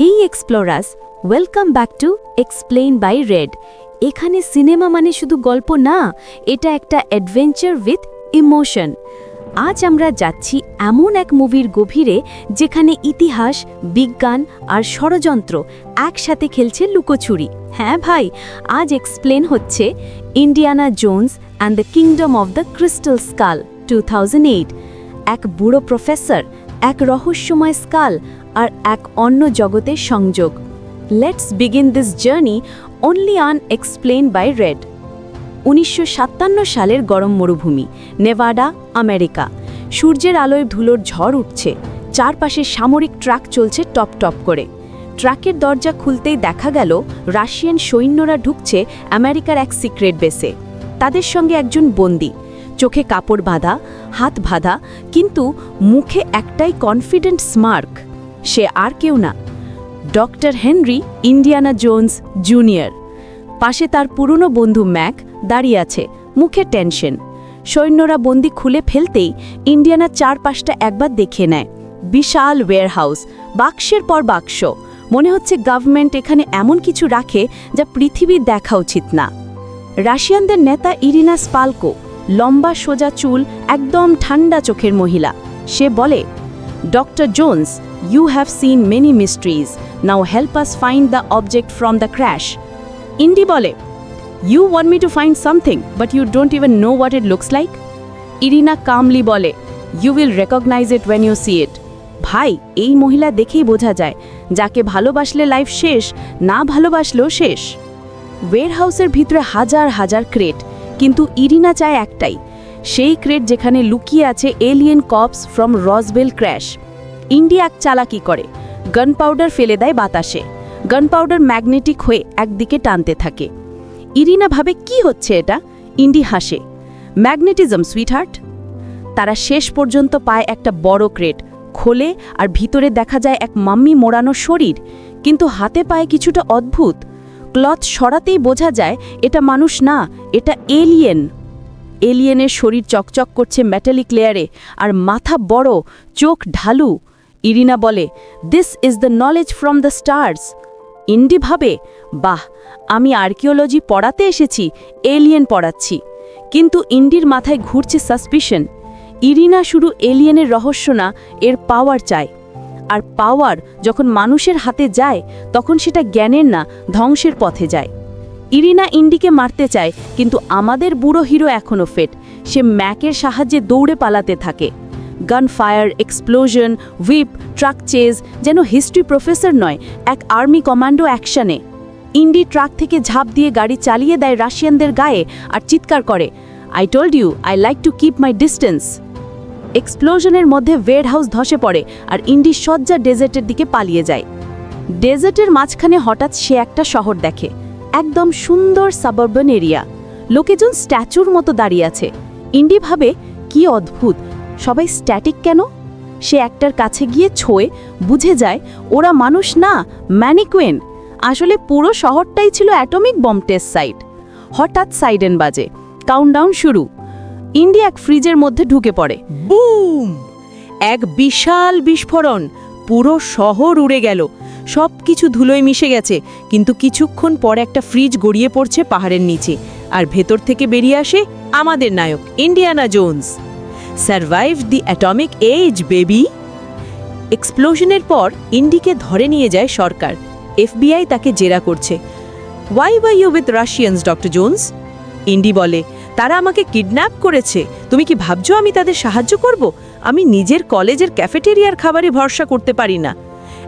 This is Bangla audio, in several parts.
Hey explorers welcome back to explain by red এখানে সিনেমা মানে শুধু গল্প না, এটা একটা অ্যাডভেঞ্চার উইথ ইমোশন আজ আমরা যাচ্ছি এমন এক মুভির গভীরে যেখানে ইতিহাস, বিজ্ঞান আর ষড়যন্ত্র একসাথে খেলছে লুকোছুরি হ্যাঁ ভাই, আজ এক্সপ্লেন হচ্ছে Indiana Jones and the kingdom of the crystal skull two এক বুড়ো প্রফেসর এক রহস্যময় স্কাল আর এক অন্য জগতের সংযোগ। Let's begin this journey only on explain by red উনিশশো সাতান্ন সালের গরম মরুভূমি, নেভাডা, আমেরিকা। সূর্যের আলোয় ধুলোর ঝড় উঠছে। চারপাশে সামরিক ট্রাক চলছে টপ টপ করে। ট্রাকের দরজা খুলতেই দেখা গেল, রাশিয়ান সৈন্যরা ঢুকছে আমেরিকার এক সিক্রেট বেসে। তাদের সঙ্গে একজন বন্দি চোখে কাপড় বাঁধা, হাত বাঁধা, কিন্তু মুখে একটাই কনফিডেন্ট স্মার্ক সে আর কেউ না। Doctor Henry Indiana Jones junior. পাশে তার পুরনো বন্ধু ম্যাক দাঁড়িয়ে আছে, মুখে টেনশন সৈন্যরা বন্দি খুলে ফেলতেই ইন্ডিয়ানা চারপাশটা একবার দেখে নেয়। বিশাল ওয়্যারহাউস বাক্সের পর বাক্স। মনে হচ্ছে গভর্নমেন্ট এখানে এমন কিছু রাখে যা পৃথিবীর দেখা উচিত না। রাশিয়ানদের নেতা ইরিনা স্পালকো লম্বা সোজা চুল, একদম ঠান্ডা চোখের মহিলা। সে বলে doctor Jones you have seen many mysteries now help us find the object from the crash Indy বলে you want me to find something but you don't even know what it looks like Irina calmly বলে you will recognise it when you see it ভাই, এই মহিলা দেখেই বোঝা যায়। যাকে ভালোবাসলে লাইফ শেষ, না ভালোবাসলেও শেষ। ওয়েরহাউসের ভিতরে হাজার হাজার ক্রেট কিন্তু ইরিনা চায় একটাই, সেই ক্রেট যেখানে লুকিয়ে আছে alien corpse from Roswell crash Indy এক চালাকি করে গান পাউডার ফেলে দেয় বাতাসে। গান পাউডার ম্যাগনেটিক হয়ে একদিকে টানতে থাকে। ইরিনা ভাবে, কি হচ্ছে এটা? ইন্ডি হাসে। ম্যাগনেটিজম সুইটহার্ট তারা শেষ পর্যন্ত পায় একটা বড় ক্রেট, খোলে আর ভিতরে দেখা যায় এক মাম্মি মোড়ানো শরীর। কিন্তু হাতে পায় কিছুটা অদ্ভুত। ক্লথ সরাতেই বোঝা যায়, এটা মানুষ না, এটা এলিয়েন। এলিয়েনের শরীর চকচক করছে মেটালিক লেয়ারে, আর মাথা বড়, চোখ ঢালু। ইরিনা বলে this is the knowledge from the stars Indy ভাবে, বাহ, আমি আর্কিওলজি পড়াতে এসেছি, এলিয়েন পড়াচ্ছি। কিন্তু ইন্ডির মাথায় ঘুরছে সাসপিশন। ইরিনা শুধু এলিয়েনের রহস্য না, এর পাওয়ার চায়। আর পাওয়ার যখন মানুষের হাতে যায়, তখন সেটা জ্ঞানের না, ধ্বংসের পথে যায়। ইরিনা ইন্ডিকে মারতে চায়, কিন্তু আমাদের বুড়ো হিরো এখনও ফেট। সে ম্যাকের সাহায্যে দৌড়ে পালাতে থাকে। Gun fire explosion whip truck chase যেন হিস্ট্রি প্রফেসর নয়, এক আর্মি কমান্ডো অ্যাকশানে ইন্ডি ট্রাক থেকে ঝাঁপ দিয়ে গাড়ি চালিয়ে দেয় রাশিয়ানদের গায়ে আর চিৎকার করে I told you I like to keep my distance এক্সপ্লোশনের মধ্যে ওয়েড হাউস ধসে পড়ে আর ইন্ডি সজ্জা ডেজার্টের দিকে পালিয়ে যায়। ডেজার্টের মাঝখানে হঠাৎ সে একটা শহর দেখে, একদম সুন্দর সাবারবান এরিয়া লোকেজন স্ট্যাচুর মতো দাঁড়িয়ে আছে। ইন্ডি ভাবে, কি অদ্ভুত! সবাই স্ট্যাটিক কেন? সে একটার কাছে গিয়ে ছোঁয়ে বুঝে যায়, ওরা মানুষ না ম্যানিকুয়েন আসলে পুরো শহরটাই ছিল অ্যাটমিক বম টেস্ট সাইট হঠাৎ সাইডেন বাজে। কাউন্টডাউন শুরু। ইন্ডি এক ফ্রিজের মধ্যে ঢুকে পড়ে। বুম! এক বিশাল বিস্ফোরণ। পুরো শহর উড়ে গেল। সব কিছু ধুলোয় মিশে গেছে কিন্তু কিছুক্ষণ পর একটা ফ্রিজ গড়িয়ে পড়ছে পাহাড়ের নিচে। আর ভেতর থেকে বেরিয়ে আসে আমাদের নায়ক Indiana Jones. Survive the atomic age baby এক্সপ্লোশনের পর ইন্ডিকে ধরে নিয়ে যায় সরকার। এফবিআই তাকে জেরা করছে। Why why you with Russians doctor Jones Indy বলে তারা আমাকে কিডন্যাপ করেছে। তুমি কি ভাবছ আমি তাদের সাহায্য করব? আমি নিজের কলেজের ক্যাফেটেরিয়ার খাবারে ভরসা করতে পারি না।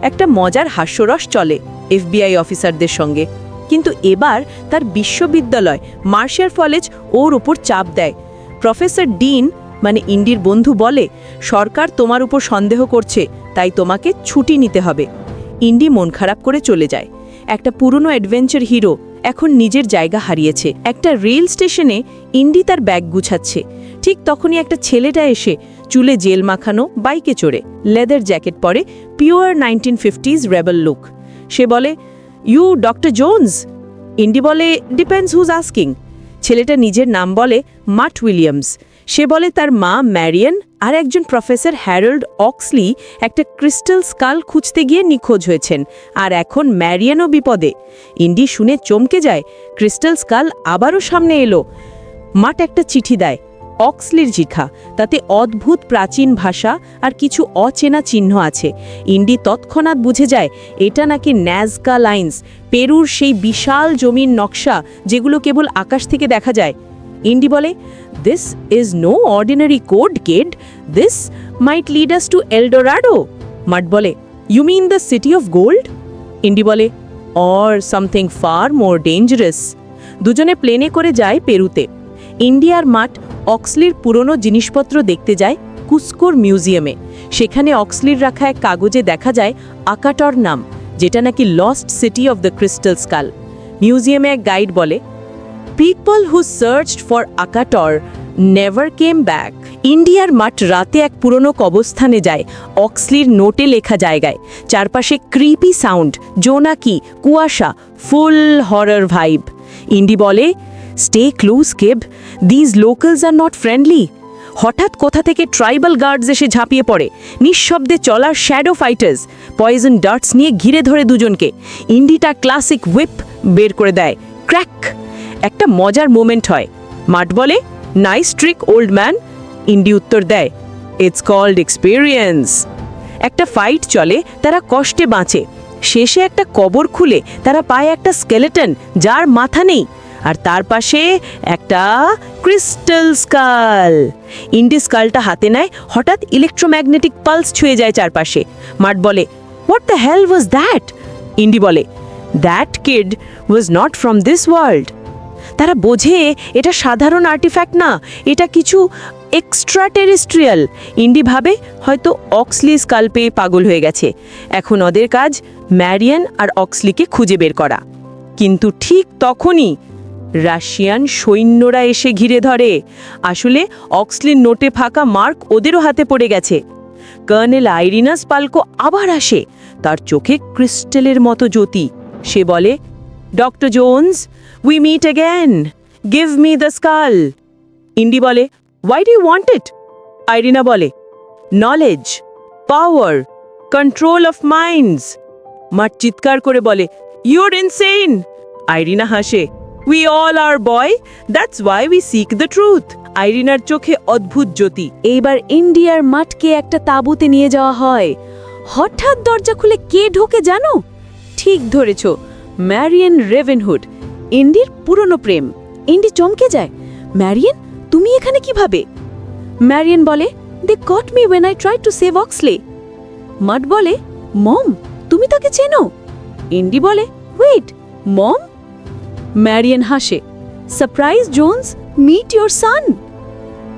একটা মজার হাস্যরস চলে এফবিআই অফিসারদের সঙ্গে। কিন্তু এবার তার বিশ্ববিদ্যালয় মার্শিয়ার কলেজ ওর ওপর চাপ দেয়। প্রফেসর ডিন মানে ইন্ডির বন্ধু বলে, সরকার তোমার উপর সন্দেহ করছে, তাই তোমাকে ছুটি নিতে হবে। ইন্ডি মন খারাপ করে চলে যায়। একটা পুরনো অ্যাডভেঞ্চার হিরো এখন নিজের জায়গা হারিয়েছে। একটা রেল স্টেশনে ইন্ডি তার ব্যাগ গুছাচ্ছে। ঠিক তখনই একটা ছেলেটা এসে চুলে জেল মাখানো, বাইকে চড়ে। লেদার জ্যাকেট পরে pure nineteen fifties rebel look. সে বলে, ইউ ডক্টর জোনস? ইন্ডি বলে, ডিপেন্ডস হুজ আস্কিং। ছেলেটা নিজের নাম বলে, মাট উইলিয়ামস। সে বলে তার মা ম্যারিয়ান আর একজন প্রফেসর হ্যারল্ড অক্সলি একটা ক্রিস্টাল স্কাল খুঁজতে গিয়ে নিখোঁজ হয়েছেন, আর এখন ম্যারিয়ানও বিপদে। ইন্ডি শুনে চমকে যায়, ক্রিস্টাল স্কাল আবারও সামনে এলো। মাঠ একটা চিঠি দেয়, অক্সলির জিখা তাতে অদ্ভুত প্রাচীন ভাষা আর কিছু অচেনা চিহ্ন আছে। ইন্ডি তৎক্ষণাৎ বুঝে যায়, এটা নাকি ন্যাজকা লাইন্স, পেরুর সেই বিশাল জমির নকশা যেগুলো কেবল আকাশ থেকে দেখা যায়। ইন্ডি বলে this is no ordinary code kid this might lead us to El Dorado Mutt বলে you mean the city of gold Indy বলে or something far more dangerous দুজনে প্লেনে করে যায় পেরুতে। ইন্ডিয়ার মাঠ অক্সলির পুরনো জিনিসপত্র দেখতে যায় কুস্কোর মিউজিয়ামে। সেখানে অক্সলির রাখা এক কাগজে দেখা যায় আকাটর নাম, যেটা নাকি lost city of the crystal skull মিউজিয়ামে এক গাইড বলে people who searched for Akator never came back ইন্ডিয়ার মাঠ রাতে এক পুরনো কবস্থানে যায়। অক্সলির নোটে লেখা জায়গায়। চারপাশে ক্রিপি সাউন্ড জোনাকি, কুয়াশা ফুল হরর ভাইব ইন্ডি বলে stay close kid these locals are not friendly হঠাৎ কোথা থেকে ট্রাইবাল গার্ডস এসে ঝাঁপিয়ে পড়ে। নিঃশব্দে চলার শ্যাডো ফাইটার্স পয়জন ডার্টস নিয়ে ঘিরে ধরে দুজনকে। ইন্ডিটা ক্লাসিক হুইপ বের করে দেয়। ক্র্যাক একটা মজার মোমেন্ট হয়। মাঠ বলে nice trick old man Indy উত্তর দেয় ইটস কল্ড এক্সপিরিয়েন্স একটা ফাইট চলে, তারা কষ্টে বাঁচে। শেষে একটা কবর খুলে, তারা পায় একটা স্কেলেটন যার মাথা নেই। আর তার পাশে একটা ক্রিস্টাল স্কাল ইন্ডি স্কালটা হাতে নেয়, হঠাৎ ইলেকট্রোম্যাগনেটিক পালস ছুঁয়ে যায় চারপাশে। মাঠ বলে what the hell was that Indy বলে that kid was not from this world তারা বোঝে এটা সাধারণ আর্টিফ্যাক্ট না, এটা কিছু এক্সট্রা টেরিস্ট্রিয়াল ইন্ডি ভাবে হয়তো অক্সলি স্কাল পেয়ে পাগল হয়ে গেছে। এখন ওদের কাজ ম্যারিয়ান আর অক্সলিকে খুঁজে বের করা। কিন্তু ঠিক তখনই রাশিয়ান সৈন্যরা এসে ঘিরে ধরে। আসলে অক্সলির নোটে ফাঁকা মার্ক ওদেরও হাতে পড়ে গেছে। কর্নেল আইরিনাস পালকো আবার আসে, তার চোখে ক্রিস্টেলের মতো জ্যোতি। সে বলে doctor Jones we meet again give me the skull Indy বলে why do want it Irina বলে knowledge power control of minds Mutt চিৎকার করে বলে ইউর ইনসেইন আইরিনা হাসে we all are boy that's why we seek the truth আইরিনার চোখে অদ্ভুত জ্যোতি। এইবার ইন্ডিয়ার মাঠকে একটা তাঁবুতে নিয়ে যাওয়া হয়। হঠাৎ দরজা খুলে কে ঢোকে জানো? ঠিক ধরেছ। ম্যারিয়ান রেভেনহুড ইন্ডির পুরনো প্রেম ইন্ডি চমকে যায় ম্যারিয়ান তুমি এখানে কীভাবে ম্যারিয়ান বলে they caught me when I try to save Oxley Mutt বলে মম তুমি তাকে চেনো ইন্ডি বলে ওয়েট মম ম্যারিয়ান হাসে surprise Jones meet your son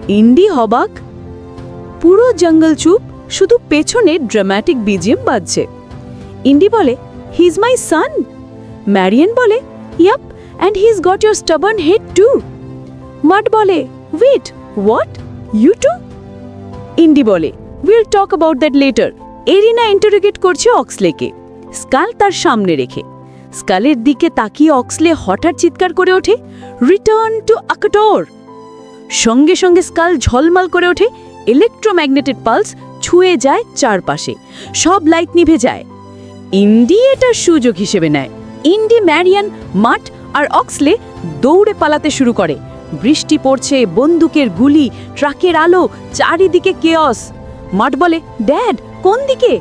Indy হবাক পুরো জঙ্গল চুপ শুধু পেছনে ড্রামাটিক বিজিএম বাজছে ইন্ডি বলে he is my son Marion বলে yup and he is got your stubborn head too Mutt বলে wait what you too Indy বলে will talk about that later Irina interrogate করছে অক্সলেকে স্কাল তার সামনে রেখে স্কালের দিকে তাকিয়ে অক্সলে হঠাৎ চিৎকার করে ওঠে রিটার্ন টু আকাটোর সঙ্গে সঙ্গে স্কাল ঝলমাল করে ওঠে ইলেকট্রোম্যাগনেটেড পালস ছুঁয়ে যায় চারপাশে, সব লাইট নিভে যায়। ইন্ডি এটার সুযোগ হিসেবে নেয়। ইন্ডি ম্যারিয়ান, মাঠ আর অক্সলে দৌড়ে পালাতে শুরু করে। বৃষ্টি পড়ছে, বন্দুকের গুলি, ট্রাকের আলো, চারিদিকে কেয়স মাঠ বলে, ড্যাড, কোন দিকে?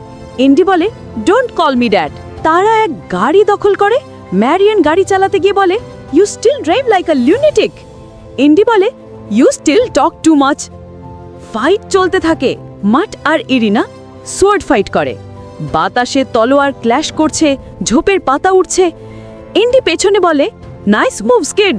ইন্ডি বলে ডোন্ট কল মি ড্যাড তারা এক গাড়ি দখল করে, ম্যারিয়ান গাড়ি চালাতে গিয়ে বলে you still drive like a lunatic Indy বলে you still talk too much fight চলতে থাকে। মাঠ আর ইরিনা সোয়ার্ড ফাইট করে। বাতাসে তলোয়ার ক্ল্যাশ করছে, ঝোপের পাতা উঠছে ইন্ডি পেছনে বলে নাইস মুভস কিড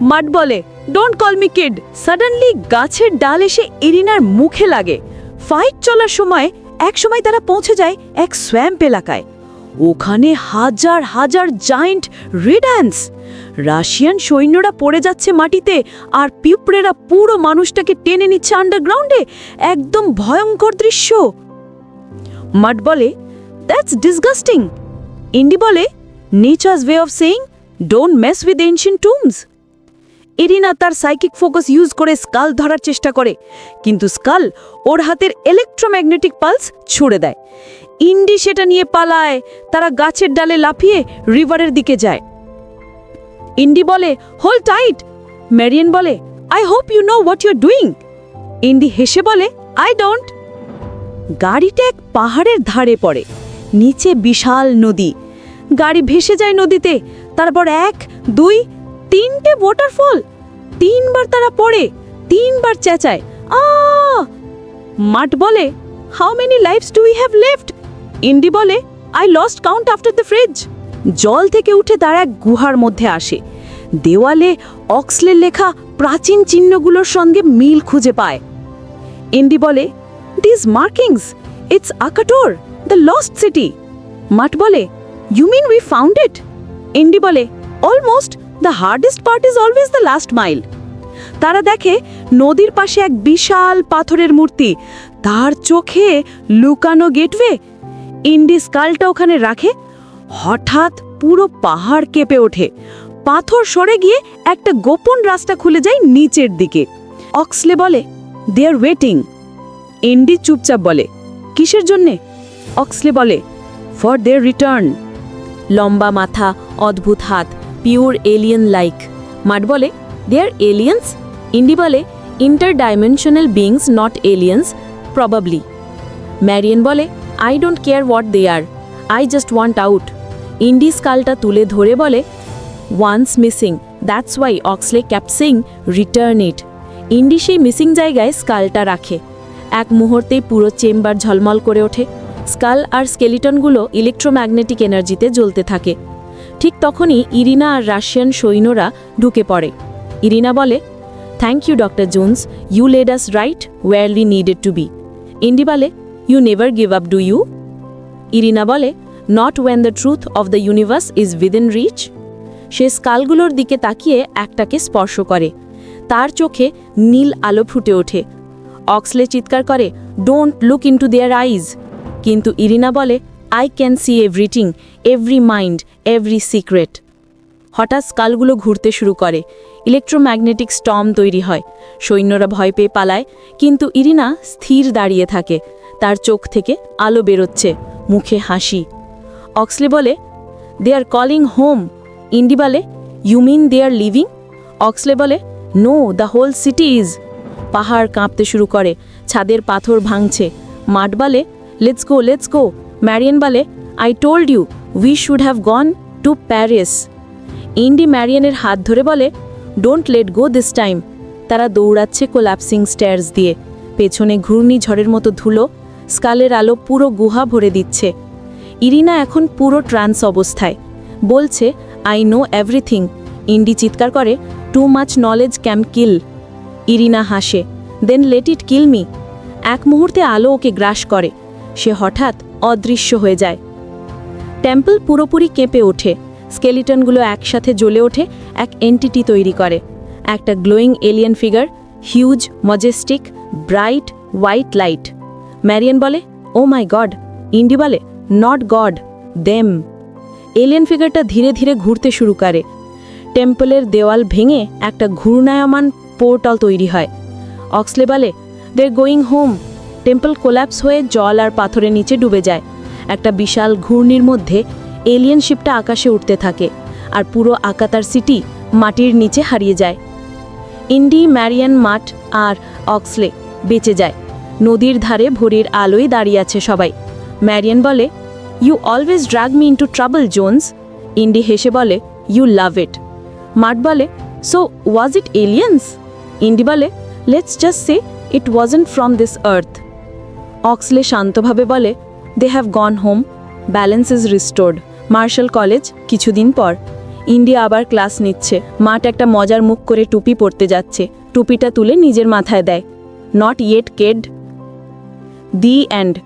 মাঠ বলে don't call me kid suddenly গাছের ডাল এসে ইরিনার মুখে লাগে। ফাইট চলার সময়, এক সময় তারা পৌঁছে যায় এক স্ব্যাম্প এলাকায়। ওখানে হাজার হাজার জায়েন্ট রেড্যান্স রাশিয়ান সৈন্যরা পড়ে যাচ্ছে মাটিতে আর পিঁপড়েরা পুরো মানুষটাকে টেনে নিচ্ছে আন্ডারগ্রাউন্ডে একদম ভয়ঙ্কর দৃশ্য। মাট বলে দ্যাটস ডিসগাস্টিং ইন্ডি বলে nature's way of saying don't mess with ancient tombs Irina তার সাইকিক ফোকাস ইউজ করে স্কাল ধরার চেষ্টা করে, কিন্তু স্কাল ওর হাতের ইলেকট্রোম্যাগনেটিক পালস ছুড়ে দেয়। ইন্ডি সেটা নিয়ে পালায়, তারা গাছের ডালে লাফিয়ে রিভারের দিকে যায়। ইন্ডি বলে হোল টাইট ম্যারিয়ান বলে I hope you know what you're doing Indy হেসে বলে আই ডোন্ট গাড়িটা এক পাহাড়ের ধারে পড়ে, নিচে বিশাল নদী। গাড়ি ভেসে যায় নদীতে, তারপর এক, দুই, তিনটে ওয়াটারফল তিনবার তারা পড়ে, তিনবার চেঁচায় আ মাঠ বলে how many lives do you have left Indy বলে I lost count after the fridge জল থেকে উঠে তারা এক গুহার মধ্যে আসে। দেওয়ালে অক্সলের লেখা প্রাচীন চিহ্নগুলোর সঙ্গে মিল খুঁজে পায়। ইন্ডি বলে this markings it's Akator the lost city Mutt বলে you mean we found it Indy বলে almost the hardest part is always the last mile তারা দেখে নদীর পাশে এক বিশাল পাথরের মূর্তি। তার চোখে লুকানো গেটওয়ে। ইন্ডি স্কালটা ওখানে রাখে। হঠাৎ পুরো পাহাড় কেঁপে ওঠে। পাথর সরে গিয়ে একটা গোপন রাস্তা খুলে যায় নিচের দিকে। অক্সলে বলে দে আর ওয়েটিং ইন্ডি চুপচাপ বলে, কিসের জন্যে? অক্সলে বলে, ফর দেয়ার রিটার্ন। লম্বা মাথা, অদ্ভুত হাত, পিওর এলিয়েন লাইক। মাট বলে দে আর এলিয়েন্স ইন্ডি বলে interdimensional beings not aliens probably Marion বলে I don't care what they are I just want out Indy স্কালটা তুলে ধরে বলে one's missing that's why Oxley kept saying return it Indy সেই মিসিং জায়গায় স্কালটা রাখে। এক মুহূর্তেই পুরো চেম্বার ঝলমল করে ওঠে। স্কাল আর স্কেলিটনগুলো ইলেকট্রোম্যাগনেটিক এনার্জিতে জ্বলতে থাকে। ঠিক তখনই ইরিনা আর রাশিয়ান সৈন্যরা ঢুকে পড়ে। ইরিনা বলে thank you doctor Jones you led us right where I needed to be Indy বলে you never give up do you Irina বলে not when the truth of the universe is within reach সে স্কালগুলোর দিকে তাকিয়ে একটাকে স্পর্শ করে। তার চোখে নীল আলো ফুটে ওঠে। অক্সলে চিৎকার করে don't look into their eyes কিন্তু ইরিনা বলে I can see everything every mind every secret হঠাৎ স্কালগুলো ঘুরতে শুরু করে। ইলেকট্রোম্যাগনেটিক স্টম তৈরি হয়। সৈন্যরা ভয় পেয়ে পালায়, কিন্তু ইরিনা স্থির দাঁড়িয়ে থাকে। তার চোখ থেকে আলো বেরোচ্ছে, মুখে হাসি। অক্সলে বলে they are calling home Indy বলে you mean they are leaving Oxley বলে no the whole city is পাহাড় কাঁপতে শুরু করে, ছাদের পাথর ভাঙছে। মাঠ বলে let's go let's go Marion বলে I told you we should have gone to Paris Indy ম্যারিয়ানের হাত ধরে বলে don't let go this time তারা দৌড়াচ্ছে কোল্যাপসিং স্ট্যার্স দিয়ে। পেছনে ঘূর্ণিঝড়ের মতো ধুলো, স্কালের আলো পুরো গুহা ভরে দিচ্ছে। ইরিনা এখন পুরো ট্রান্স অবস্থায়। বলছে আই নো এভরিথিং ইন্ডি চিৎকার করে too much knowledge can kill Irina হাসে then let it kill me এক মুহূর্তে আলো ওকে গ্রাস করে। সে হঠাৎ অদৃশ্য হয়ে যায়। টেম্পল পুরোপুরি কেঁপে ওঠে। স্কেলিটনগুলো একসাথে জ্বলে ওঠে, এক এন্টিটি তৈরি করে। একটা glowing alien figure huge majestic bright white light Marion বলে ও মাই গড ইন্ডি বলে নট গড দেম এলিয়েন ফিগারটা ধীরে ধীরে ঘুরতে শুরু করে। টেম্পলের দেওয়াল ভেঙে একটা ঘূর্ণায়মান পোর্টাল তৈরি হয়। অক্সলে বলে they're going home temple collapse হয়ে জল আর পাথরের নিচে ডুবে যায়। একটা বিশাল ঘূর্ণির মধ্যে এলিয়েন শিপটা আকাশে উঠতে থাকে আর পুরো আকাতার সিটি মাটির নিচে হারিয়ে যায়। ইন্ডি, ম্যারিয়ান মাঠ আর অক্সলে বেঁচে যায়। নদীর ধারে ভোরের আলোয় দাঁড়িয়ে আছে সবাই। ম্যারিয়ান বলে you always drag me into trouble Jones Indy হেসে বলে ইউ লাভ ইট মাঠ বলে? So was it aliens Indy বলে let's just say it wasn't from this earth Oxley শান্তভাবে বলে they have gone home balance is restored Marshall College কিছুদিন পর। ইন্ডিয়া আবার ক্লাস নিচ্ছে। মাঠ একটা মজার মুখ করে টুপি পরতে যাচ্ছে। টুপিটা তুলে নিজের মাথায় দেয়। Not yet kid the and